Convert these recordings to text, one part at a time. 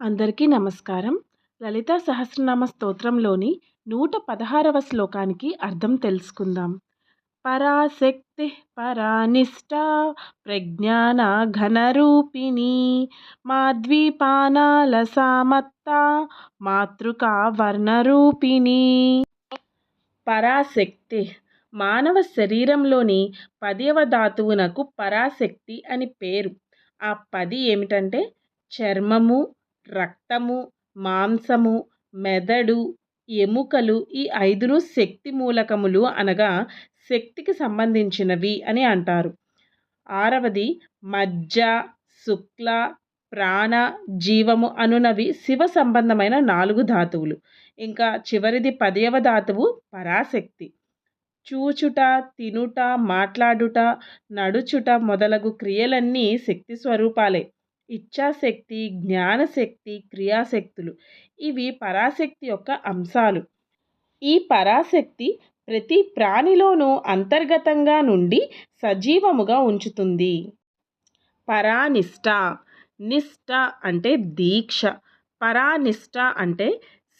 అందరికీ నమస్కారం. లలిత సహస్రనామ స్తోత్రంలోని నూట పదహారవ శ్లోకానికి అర్థం తెలుసుకుందాం. పరాశక్తి పరానిష్ట ప్రజ్ఞాన ఘనరూపిణి మాద్వీపానాల సామత్త మాతృకా వర్ణరూపిణి. పరాశక్తి మానవ శరీరంలోని పదవ ధాతువునకు పరాశక్తి అని పేరు. ఆ పది ఏమిటంటే చర్మము రక్తము మాంసము మెదడు ఎముకలు ఈ ఐదును శక్తి మూలకములు అనగా శక్తికి సంబంధించినవి అని అంటారు. ఆరవది మజ్జ శుక్ల ప్రాణ జీవము అనునవి శివ సంబంధమైన నాలుగు ధాతువులు. ఇంకా చివరిది పదయవ ధాతువు పరాశక్తి. చూచుట తినుట మాట్లాడుట నడుచుట మొదలగు క్రియలన్నీ శక్తి స్వరూపాలే. ఇచ్ఛాశక్తి జ్ఞానశక్తి క్రియాశక్తులు. ఇవి పరాశక్తి యొక్క అంశాలు. ఈ పరాశక్తి ప్రతి ప్రాణిలోనూ అంతర్గతంగా నుండి సజీవముగా ఉంచుతుంది. పరానిష్ట. నిష్ట అంటే దీక్ష. పరానిష్ట అంటే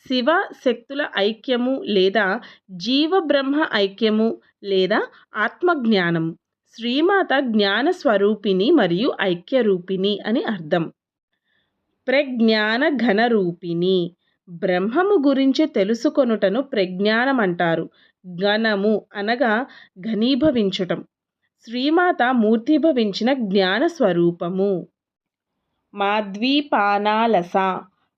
శివ శక్తుల ఐక్యము లేదా జీవబ్రహ్మ ఐక్యము లేదా ఆత్మజ్ఞానము. శ్రీమాత జ్ఞాన స్వరూపిణి మరియు ఐక్యరూపిణి అని అర్థం. ప్రజ్ఞాన ఘనరూపిణి బ్రహ్మము గురించి తెలుసుకొనుటను ప్రజ్ఞానం అంటారు ఘనము అనగా ఘనీభవించటం. శ్రీమాత మూర్తిభవించిన జ్ఞాన స్వరూపము మాద్వీపానాలస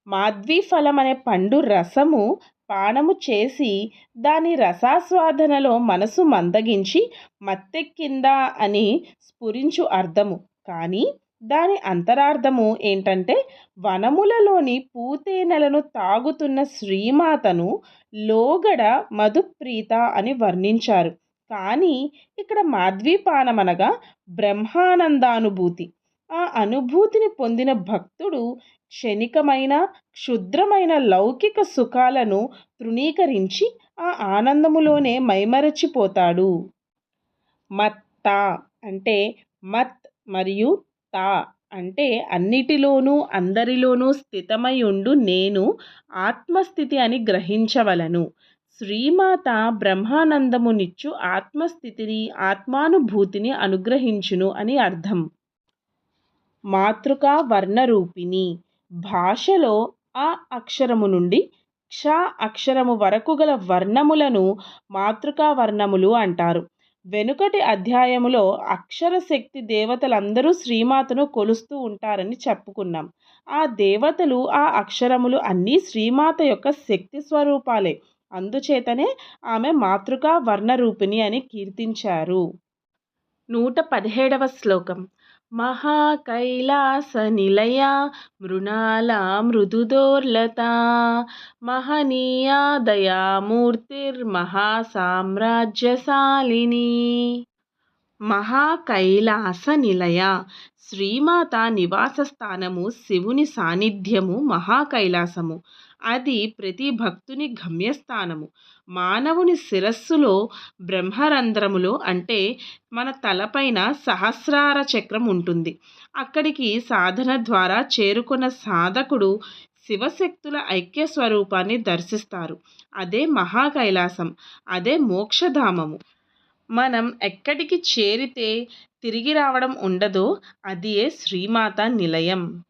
మాద్వీ ఫలం అనే పండు రసము పానము చేసి దాని రసాస్వాదనలో మనసు మందగించి మత్తెక్కిందా అని స్ఫురించు అర్థము. కానీ దాని అంతరార్థము ఏంటంటే వనములలోని పూతేనెలను తాగుతున్న శ్రీమాతను లోగడ మధుప్రీత అని వర్ణించారు. కానీ ఇక్కడ మాధ్వీపానమనగా బ్రహ్మానందానుభూతి. ఆ అనుభూతిని పొందిన భక్తుడు క్షణికమైన క్షుద్రమైన లౌకిక సుఖాలను తృణీకరించి ఆ ఆనందములోనే మైమరచిపోతాడు. మత్త అంటే మత్ మరియు తా అంటే అన్నిటిలోనూ అందరిలోనూ స్థితమై ఉండు నేను ఆత్మస్థితి అని గ్రహించవలను. శ్రీమాత బ్రహ్మానందమునిచ్చు ఆత్మస్థితిని ఆత్మానుభూతిని అనుగ్రహించును అని అర్థం. మాతృకా వర్ణరూపిణి. భాషలో ఆ అక్షరము నుండి క్ష అక్షరము వరకు గల వర్ణములను మాతృకా వర్ణములు అంటారు. వెనుకటి అధ్యాయములో అక్షర శక్తి దేవతలందరూ శ్రీమాతను కొలుస్తూ ఉంటారని చెప్పుకున్నాం. ఆ దేవతలు ఆ అక్షరములు అన్నీ శ్రీమాత యొక్క శక్తి స్వరూపాలే. అందుచేతనే ఆమె మాతృకా వర్ణరూపిణి అని కీర్తించారు. నూట పదిహేడవ శ్లోకం. మహాకైలాస నిలయ మృణాల మృదుదోర్లత మహనీయా దయామూర్తిర్మహాసామ్రాజ్యశాలిని. మహాకైలాస నిలయ శ్రీమాత నివాస స్థానము శివుని సాన్నిధ్యము మహాకైలాసము. అది ప్రతి భక్తుని గమ్యస్థానము. మానవుని శిరస్సులో బ్రహ్మరంధ్రములో అంటే మన తలపైన సహస్రార చక్రం ఉంటుంది. అక్కడికి సాధన ద్వారా చేరుకున్న సాధకుడు శివశక్తుల ఐక్య స్వరూపాన్ని దర్శిస్తారు. అదే మహాకైలాసం అదే మోక్షధామము. మనం ఎక్కడికి చేరితే తిరిగి రావడం ఉండదో అదియే శ్రీమాత నిలయం.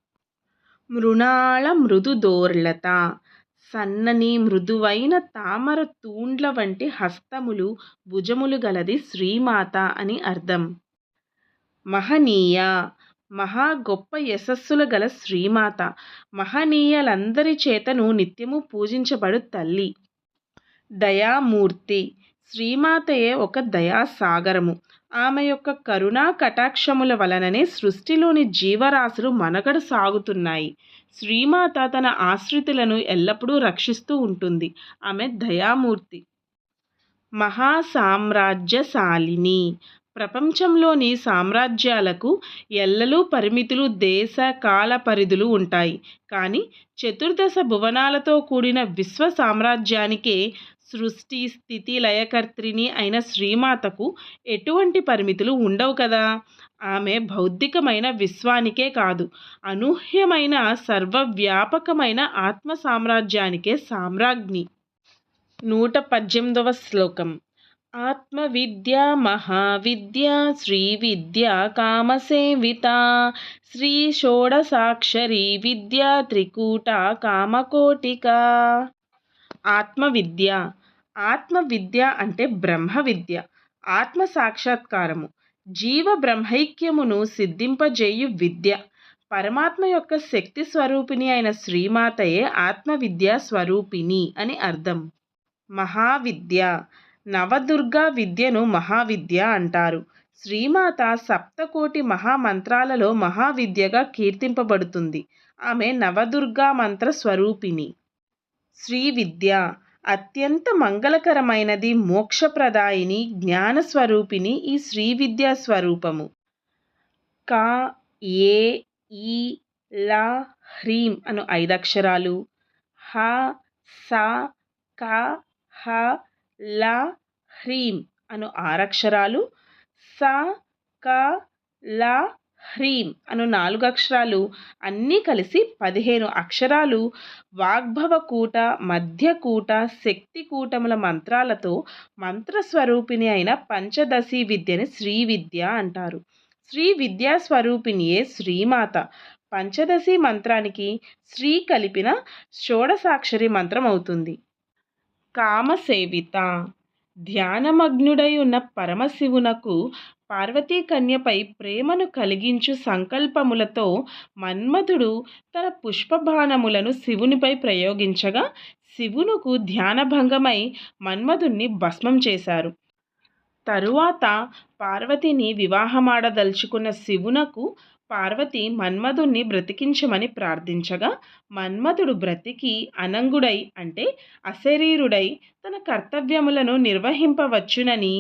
మృణాళ మృదుదోర్లత సన్నని మృదువైన తామర తూండ్ల వంటి హస్తములు భుజములు గలది శ్రీమాత అని అర్థం. మహనీయ మహా గొప్ప యశస్సులు గల శ్రీమాత. మహనీయులందరి చేతను నిత్యము పూజించబడు తల్లి. దయామూర్తి. శ్రీమాతయే ఒక దయాసాగరము. ఆమె యొక్క కరుణా కటాక్షముల వలననే సృష్టిలోని జీవరాశులు మనగడ సాగుతున్నాయి. శ్రీమాత తన ఆశ్రితులను ఎల్లప్పుడూ రక్షిస్తూ ఉంటుంది. ఆమె దయామూర్తి. మహాసామ్రాజ్యశాలిని. ప్రపంచంలోని సామ్రాజ్యాలకు ఎల్లలు పరిమితులు దేశ కాల పరిధులు ఉంటాయి. కానీ చతుర్దశ భువనాలతో కూడిన విశ్వ సామ్రాజ్యానికే సృష్టి స్థితి లయకర్త్రిని అయిన శ్రీమాతకు ఎటువంటి పరిమితులు ఉండవు కదా? ఆమె భౌతికమైన విశ్వానికే కాదు అనూహ్యమైన సర్వవ్యాపకమైన ఆత్మ సామ్రాజ్యానికే సామ్రాజ్ఞి. నూట పద్దెనిమిదవ శ్లోకం. ఆత్మవిద్య మహావిద్య శ్రీ విద్య కామసేవిత. శ్రీ షోడసాక్షరి విద్య త్రికూట కామకోటిక. ఆత్మవిద్య. ఆత్మవిద్య అంటే బ్రహ్మ విద్య ఆత్మ సాక్షాత్కారము జీవ బ్రహ్మైక్యమును సిద్ధింపజేయు విద్య. పరమాత్మ యొక్క శక్తి స్వరూపిణి అయిన శ్రీమాతయే ఆత్మవిద్యా స్వరూపిణి అని అర్థం. మహావిద్య. నవదుర్గా విద్యను మహావిద్య అంటారు. శ్రీమాత సప్తకోటి మహామంత్రాలలో మహావిద్యగా కీర్తింపబడుతుంది. ఆమె నవదుర్గా మంత్ర స్వరూపిణి. శ్రీ విద్య అత్యంత మంగళకరమైనది మోక్షప్రదాయిని జ్ఞానస్వరూపిణి ఈ శ్రీ విద్యా స్వరూపము. క ఏ ఈ ల హ్రీం అను ఐదక్షరాలు. హ స క హ ల హ్రీం అను ఆరక్షరాలు. స క లా హ్రీం అను నాలుగు అక్షరాలు అన్నీ కలిసి పదిహేను అక్షరాలు. వాగ్భవ కూట మధ్యకూట శక్తికూటముల మంత్రాలతో మంత్రస్వరూపిణి అయిన పంచదశి విద్యని శ్రీ విద్య అంటారు. శ్రీ విద్యా స్వరూపిణియే శ్రీమాత? పంచదశి మంత్రానికి శ్రీ కలిపిన షోడసాక్షరి మంత్రం అవుతుంది. కామసేవిత. ధ్యానమగ్నుడై ఉన్న పరమశివునకు పార్వతీ కన్యపై ప్రేమను కలిగించు సంకల్పములతో మన్మథుడు తన పుష్పబాణములను శివునిపై ప్రయోగించగా శివునుకు ధ్యానభంగమై మన్మధుణ్ణి భస్మం చేశారు. తరువాత పార్వతిని వివాహమాడదలుచుకున్న శివునకు పార్వతి మన్మధుణ్ణి బ్రతికించమని ప్రార్థించగా మన్మథుడు బ్రతికి అనంగుడై అంటే అశరీరుడై తన కర్తవ్యములను నిర్వహింపవచ్చునని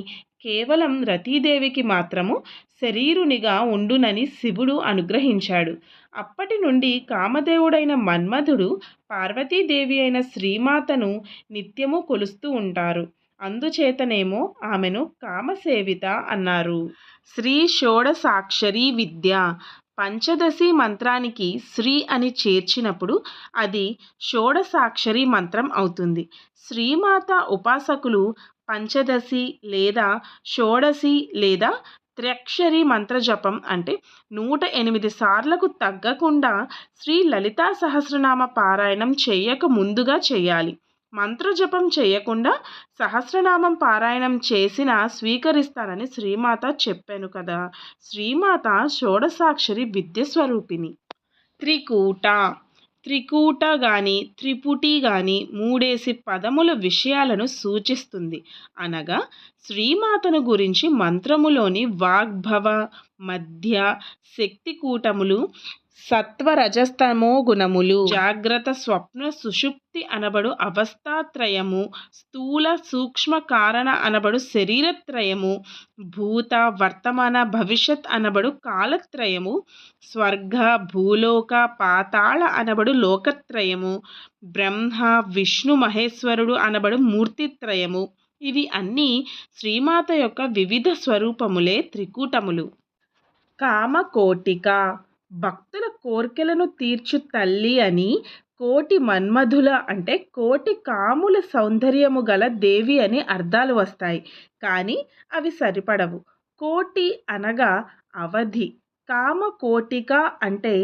కేవలం రతీదేవికి మాత్రము శరీరునిగా ఉండునని శివుడు అనుగ్రహించాడు. అప్పటి నుండి కామదేవుడైన మన్మధుడు పార్వతీదేవి అయిన శ్రీమాతను నిత్యము కొలుస్తూ ఉంటారు. అందుచేతనేమో ఆమెను కామసేవిత అన్నారు. శ్రీ షోడసాక్షరీ విద్య పంచదశి మంత్రానికి శ్రీ అని చేర్చినప్పుడు అది షోడసాక్షరి మంత్రం అవుతుంది. శ్రీమాత ఉపాసకులు పంచదశి లేదా షోడశి లేదా త్ర్యక్షరి మంత్రజపం అంటే నూట ఎనిమిది సార్లకు తగ్గకుండా శ్రీ లలితా సహస్రనామ పారాయణం చేయక ముందుగా చేయాలి. మంత్రజపం చేయకుండా సహస్రనామం పారాయణం చేసిన స్వీకరిస్తానని శ్రీమాత చెప్పాను కదా! శ్రీమాత షోడసాక్షరి విద్య స్వరూపిణి త్రికూట త్రికూట కానీ త్రిపుటి కానీ మూడేసి పదముల విషయాలను సూచిస్తుంది. అనగా శ్రీమాతను గురించి మంత్రములోని వాగ్భవ మధ్య శక్తి కూటములు సత్వరజస్తమో గుణములు. జాగ్రత్త స్వప్న సుషుప్తి అనబడు అవస్థాత్రయము. స్థూల సూక్ష్మ కారణ అనబడు శరీరత్రయము. భూత వర్తమాన భవిష్యత్ అనబడు కాలత్రయము. స్వర్గ భూలోక పాతాళ అనబడు లోకత్రయము. బ్రహ్మ విష్ణు మహేశ్వరుడు అనబడు మూర్తిత్రయము. ఇవి అన్నీ శ్రీమాత యొక్క వివిధ స్వరూపములే త్రికూటములు. కామకోటిక భక్తుల కోర్కెలను తీర్చు తల్లి అని కోటి మన్మధుల అంటే కోటి కాముల సౌందర్యము గల దేవి అని అర్థాలు వస్తాయి. కానీ అవి సరిపడవు. కోటి అనగా అవధి. కామ కోటిక అంటే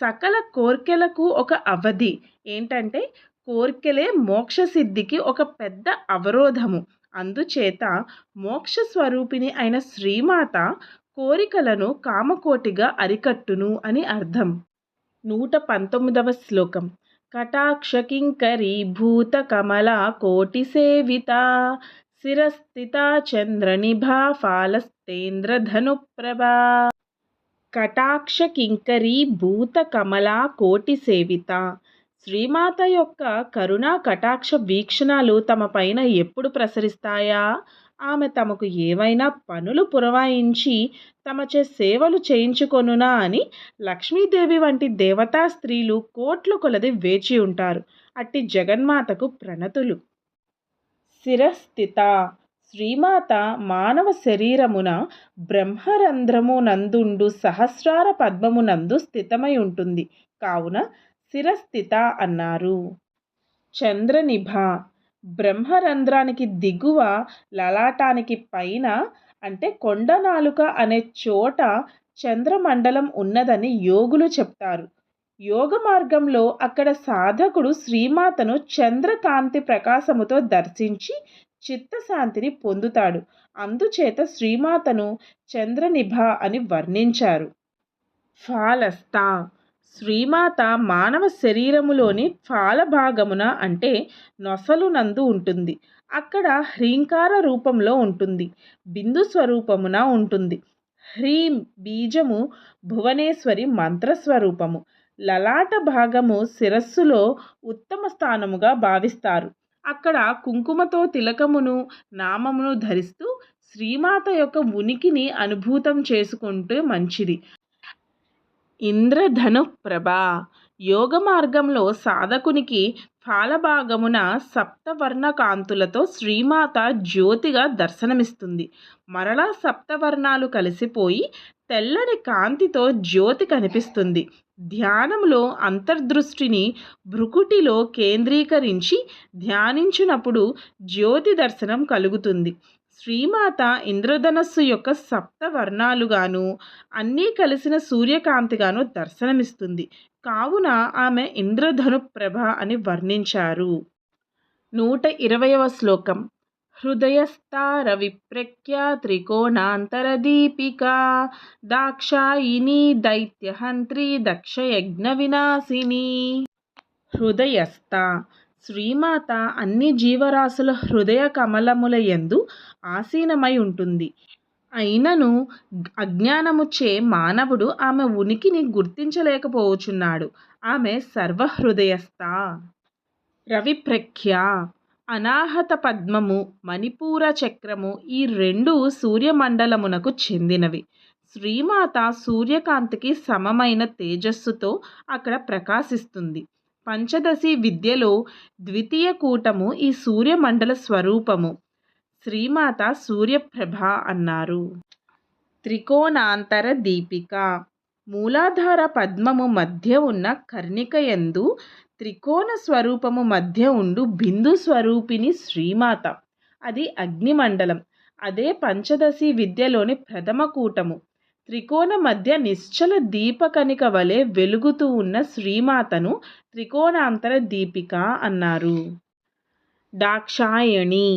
సకల కోర్కెలకు ఒక అవధి. ఏంటంటే కోర్కెలే మోక్ష సిద్ధికి ఒక పెద్ద అవరోధము. అందుచేత మోక్ష స్వరూపిణి అయిన శ్రీమాత కోరికలను కామకోటిగా అరికట్టును అని అర్థం. నూట పంతొమ్మిదవ శ్లోకం. కటాక్షకింకరీ భూత కమల కోటి సేవిత. శిరస్థిత చంద్రనిభా ఫాలస్తేంద్రధనుప్రభా కటాక్షకింకరీ భూత కమల కోటి సేవిత. శ్రీమాత యొక్క కరుణా కటాక్ష వీక్షణాలు తమ పైన ఎప్పుడు ప్రసరిస్తాయా? ఆమె తమకు ఏవైనా పనులు పురవాయించి తమచే సేవలు చేయించుకొనునా అని లక్ష్మీదేవి వంటి దేవతా స్త్రీలు కోట్ల కొలది వేచి ఉంటారు. అట్టి జగన్మాతకు ప్రణతులు. శిరస్థిత శ్రీమాత మానవ శరీరమున బ్రహ్మరంధ్రము నందుండు సహస్రార పద్మము నందు స్థితమై ఉంటుంది. కావున శిరస్థిత అన్నారు. చంద్రనిభ బ్రహ్మరంధ్రానికి దిగువ లలాటానికి పైన అంటే కొండనాలుక అనే చోట చంద్రమండలం ఉన్నదని యోగులు చెప్తారు. యోగ మార్గంలో అక్కడ సాధకుడు శ్రీమాతను చంద్రకాంతి ప్రకాశముతో దర్శించి చిత్తశాంతిని పొందుతాడు. అందుచేత శ్రీమాతను చంద్రనిభ అని వర్ణించారు. ఫాలస్తా శ్రీమాత మానవ శరీరములోని ఫాల భాగమున అంటే నొసలునందు ఉంటుంది. అక్కడ హ్రీంకార రూపంలో ఉంటుంది. బిందు స్వరూపమున ఉంటుంది. హ్రీం బీజము భువనేశ్వరి మంత్రస్వరూపము లలాట భాగము శిరస్సులో ఉత్తమ స్థానముగా భావిస్తారు. అక్కడ కుంకుమతో తిలకమును నామమును ధరిస్తూ శ్రీమాత యొక్క ఉనికిని అనుభూతం చేసుకుంటే మంచిది. ఇంద్రధను ప్రభ యోగ మార్గంలో సాధకునికి ఫాలభాగమున సప్తవర్ణ కాంతులతో శ్రీమాత జ్యోతిగా దర్శనమిస్తుంది. మరలా సప్తవర్ణాలు కలిసిపోయి తెల్లని కాంతితో జ్యోతి కనిపిస్తుంది. ధ్యానంలో అంతర్దృష్టిని భృకుటిలో కేంద్రీకరించి ధ్యానించినప్పుడు జ్యోతి దర్శనం కలుగుతుంది. శ్రీమాత ఇంద్రధనస్సు యొక్క సప్త వర్ణాలుగాను అన్నీ కలిసిన సూర్యకాంతిగాను దర్శనమిస్తుంది. కావున ఆమె ఇంద్రధను ప్రభ అని వర్ణించారు. నూట ఇరవయవ శ్లోకం. హృదయస్థార విప్రఖ్య త్రికోణాంతరదీపికా దాక్షాయిని దైత్యహంత్రి దక్షయజ్ఞ వినాశిని హృదయస్థ. శ్రీమాత అన్ని జీవరాశుల హృదయ కమలముల యందు ఆసీనమై ఉంటుంది. అయినను అజ్ఞానముచే మానవుడు ఆమె ఉనికిని గుర్తించలేకపోవచున్నాడు ఆమె సర్వహృదయస్థ. రవిప్రఖ్య. అనాహత పద్మము మణిపూర చక్రము ఈ రెండు సూర్యమండలమునకు చెందినవి. శ్రీమాత సూర్యకాంతికి సమమైన తేజస్సుతో అక్కడ ప్రకాశిస్తుంది. పంచదశి విద్యలో ద్వితీయ కూటము ఈ సూర్యమండల స్వరూపము. శ్రీమాత సూర్యప్రభ అన్నారు. త్రికోణాంతర దీపిక. మూలాధార పద్మము మధ్య ఉన్న కర్ణికయందు త్రికోణ స్వరూపము మధ్య ఉండు బిందు స్వరూపిణి శ్రీమాత. అది అగ్నిమండలం. అదే పంచదశి విద్యలోని ప్రథమ కూటము. త్రికోణ మధ్య నిశ్చల దీపకనిక వలె వెలుగుతూ ఉన్న శ్రీమాతను త్రికోణాంతర దీపిక అన్నారు. దాక్షాయణి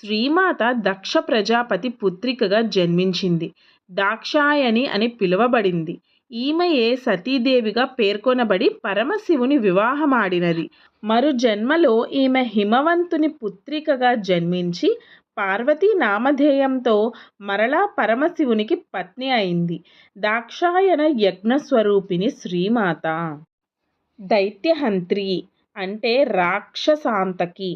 శ్రీమాత దక్ష ప్రజాపతి పుత్రికగా జన్మించింది. దాక్షాయణి అని పిలువబడింది. ఈమెయే సతీదేవిగా పేర్కొనబడి పరమశివుని వివాహమాడినది. మరు జన్మలో ఈమె హిమవంతుని పుత్రికగా జన్మించి పార్వతీ నామధేయంతో మరలా పరమశివునికి పత్ని అయింది. దాక్షాయణ యజ్ఞస్వరూపిణి శ్రీమాత. దైత్యహంత్రి అంటే రాక్షసాంతకి.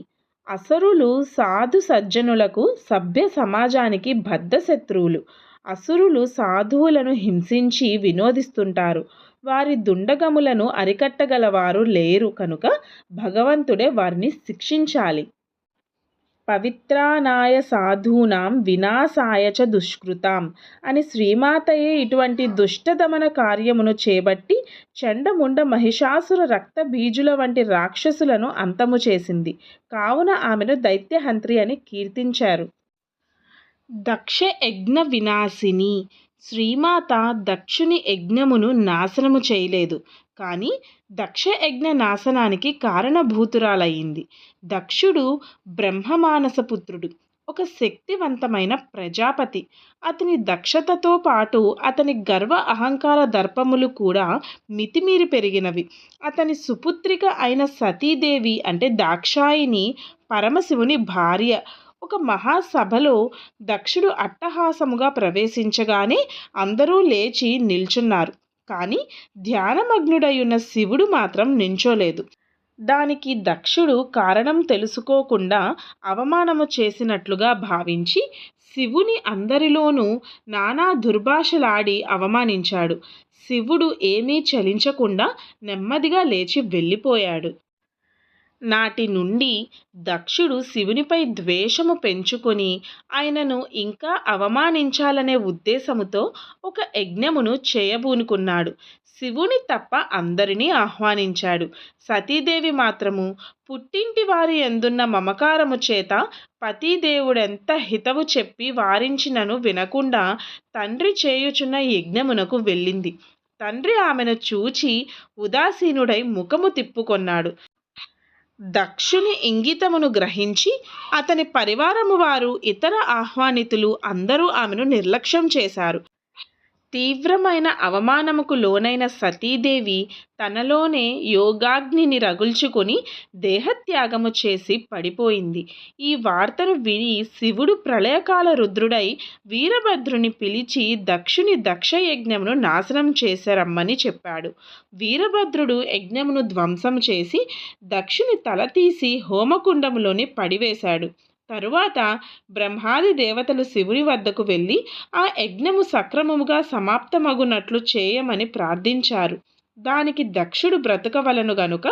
అసురులు సాధు సజ్జనులకు సభ్య సమాజానికి బద్ధ శత్రువులు. అసురులు సాధువులను హింసించి వినోదిస్తుంటారు. వారి దుండగములను అరికట్టగలవారు లేరు కనుక భగవంతుడే వారిని శిక్షించాలి. పవిత్రానాయ సాధూనాం వినాశాయ చ దుష్కృతాం అని శ్రీమాతయే ఇటువంటి దుష్టదమన కార్యమును చేపట్టి చండముండ మహిషాసుర రక్త బీజుల వంటి రాక్షసులను అంతము చేసింది. కావున ఆమెను దైత్యహంత్రి అని కీర్తించారు. దక్ష యజ్ఞ వినాశిని శ్రీమాత దక్షుని యజ్ఞమును నాశనము చేయలేదు. కానీ దక్ష యజ్ఞ నాశనానికి కారణభూతురాలయ్యింది దక్షుడు బ్రహ్మమానసపుత్రుడు ఒక శక్తివంతమైన ప్రజాపతి. అతని దక్షతతో పాటు అతని గర్వ అహంకార దర్పములు కూడా మితిమీరి పెరిగినవి. అతని సుపుత్రిక అయిన సతీదేవి అంటే దాక్షాయిని పరమశివుని భార్య. ఒక మహాసభలో దక్షుడు అట్టహాసముగా ప్రవేశించగానే అందరూ లేచి నిల్చున్నారు. కానీ ధ్యానమగ్నుడయ్యున్న శివుడు మాత్రం నించోలేదు. దానికి దక్షుడు కారణం తెలుసుకోకుండా అవమానము చేసినట్లుగా భావించి శివుని అందరిలోనూ నానా దుర్భాషలాడి అవమానించాడు. శివుడు ఏమీ చలించకుండా నెమ్మదిగా లేచి వెళ్ళిపోయాడు. నాటి నుండి దక్షుడు శివునిపై ద్వేషము పెంచుకొని ఆయనను ఇంకా అవమానించాలనే ఉద్దేశముతో ఒక యజ్ఞమును చేయబూనుకున్నాడు. శివుని తప్ప అందరినీ ఆహ్వానించాడు. సతీదేవి మాత్రము పుట్టింటి వారి ఎందున్న మమకారము చేత పతిదేవుడెంత హితవు చెప్పి వారించినను వినకుండా తండ్రి చేయుచున్న యజ్ఞమునకు వెళ్ళింది. తండ్రి ఆమెను చూచి ఉదాసీనుడై ముఖము తిప్పుకొన్నాడు. దక్షుని ఇంగితమును గ్రహించి అతని పరివారము వారు ఇతర ఆహ్వానితులు అందరూ ఆమెను నిర్లక్ష్యం చేశారు. తీవ్రమైన అవమానముకు లోనైన సతీదేవి తనలోనే యోగాగ్నిని రగుల్చుకొని దేహత్యాగము చేసి పడిపోయింది. ఈ వార్తను విని శివుడు ప్రళయకాల రుద్రుడై వీరభద్రుని పిలిచి దక్షుని దక్ష యజ్ఞమును నాశనం చేశారమ్మని చెప్పాడు. వీరభద్రుడు యజ్ఞమును ధ్వంసం చేసి దక్షుని తల తీసి హోమకుండములోనే పడివేశాడు. తరువాత బ్రహ్మాది దేవతలు శివుని వద్దకు వెళ్ళి ఆ యజ్ఞము సక్రమముగా సమాప్తమగునట్లు చేయమని ప్రార్థించారు. దానికి దక్షుడు బ్రతకవలను గనుక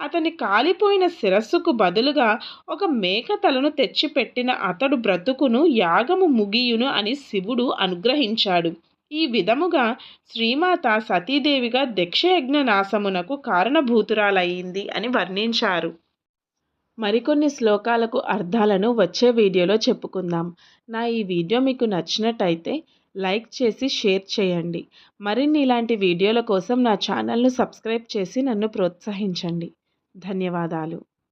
అతని కాలిపోయిన శిరస్సుకు బదులుగా ఒక మేక తలను తెచ్చిపెట్టిన అతడు బ్రతుకును యాగము ముగియును అని శివుడు అనుగ్రహించాడు. ఈ విధముగా శ్రీమాత సతీదేవిగా దక్షయజ్ఞ నాశమునకు కారణభూతురాలయ్యింది అని వర్ణించారు. మరికొన్ని శ్లోకాలకు అర్థాలను వచ్చే వీడియోలో చెప్పుకుందాం. నా ఈ వీడియో మీకు నచ్చినట్టయితే లైక్ చేసి షేర్ చేయండి. మరిన్ని ఇలాంటి వీడియోల కోసం నా ఛానల్ను సబ్స్క్రైబ్ చేసి నన్ను ప్రోత్సహించండి. ధన్యవాదాలు.